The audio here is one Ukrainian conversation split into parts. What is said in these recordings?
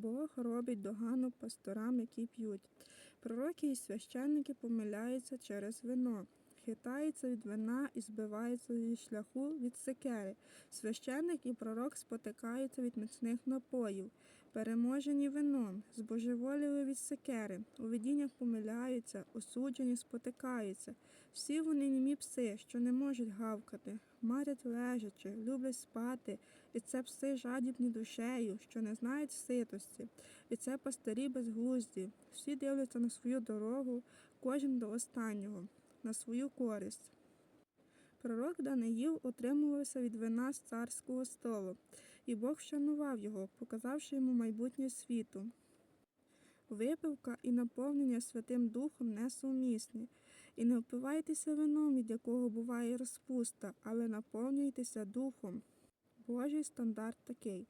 Бог робить догану пасторам, які п'ють. Пророки і священники помиляються через вино, хитаються від вина і збиваються зі шляху від секери. Священник і пророк спотикаються від міцних напоїв, переможені вином, збожеволіли від секери, у видіннях помиляються, осуджені спотикаються. Всі вони німі пси, що не можуть гавкати, марять лежачи, люблять спати, і це пси жадібні душею, що не знають ситості, і це пастирі безглузді. Всі дивляться на свою дорогу, кожен до останнього, на свою користь. Пророк Даниїл отримувався від вина з царського столу, і Бог вшанував його, показавши йому майбутнє світу. Випивка і наповнення Святим Духом несумісні. І не впивайтеся вином, від якого буває розпуста, але наповнюйтеся духом. Божий стандарт такий.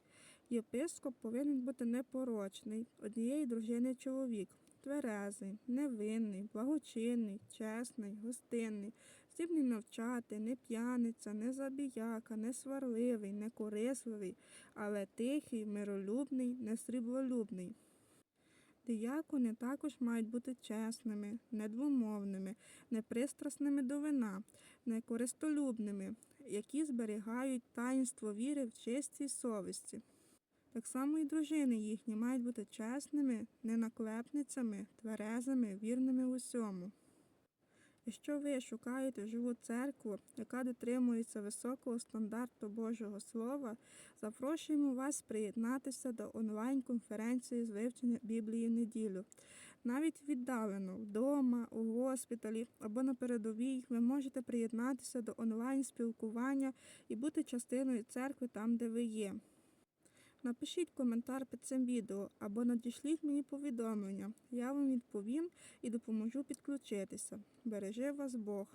Єпископ повинен бути непорочний, однієї дружини чоловік, тверезий, невинний, благочинний, чесний, гостинний, здібний навчати, не п'яниця, не забіяка, не сварливий, не корисливий, але тихий, миролюбний, не сріблолюбний. Диякони також мають бути чесними, недвомовними, непристрасними до вина, некористолюбними, які зберігають таїнство віри в чистій совісті. Так само і дружини їхні мають бути чесними, ненаклепницями, тверезими, вірними усьому. Якщо ви шукаєте живу церкву, яка дотримується високого стандарту Божого Слова, запрошуємо вас приєднатися до онлайн-конференції з вивчення Біблії в неділю. Навіть віддалено, вдома, у госпіталі або на передовій ви можете приєднатися до онлайн-спілкування і бути частиною церкви там, де ви є. Напишіть коментар під цим відео або надішліть мені повідомлення. Я вам відповім і допоможу підключитися. Бережи вас Бог!